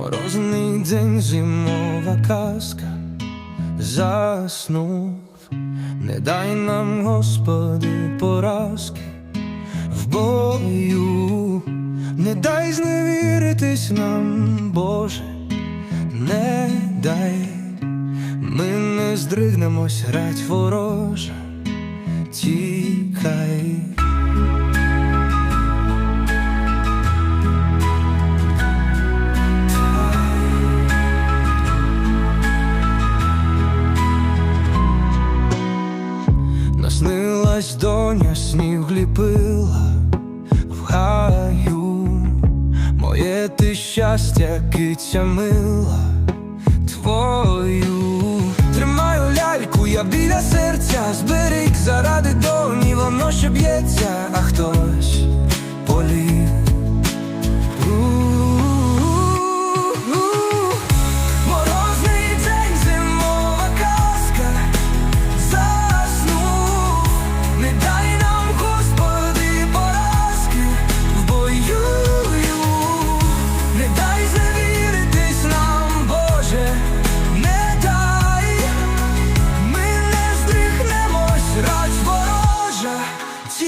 Морозний день, зимова казка, заснув, не дай нам, Господи, поразки в бою, не дай зневіритись нам, Боже, не дай, ми не здригнемось, грать ворожа, тікай. Наснилась доня, сніг ліпила в гаю, моє ти щастя, киця мила твою. Тримаю ляльку, я біля серця, зберіг заради доні, воно ще б'ється, а хтось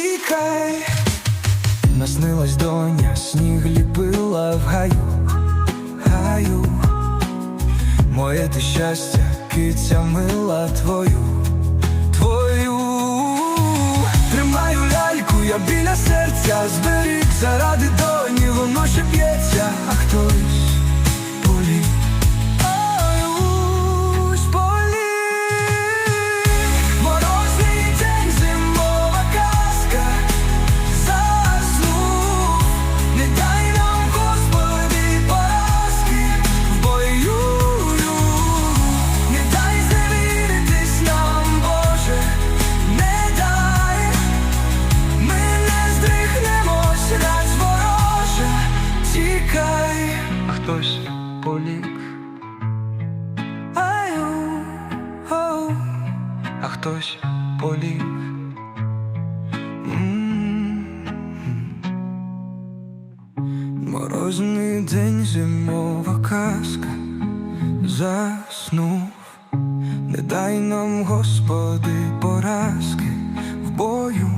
тікай. Наснилась доня, сніг ліпила в гаю, гаю. Моє ти щастя, киця мила твою, твою Тримаю ляльку, я біля серця зберіг заради доні, хтось оу, а хтось поліг. Морозний день, зимова казка. Заснув, не дай нам, Господи, поразки. В бою,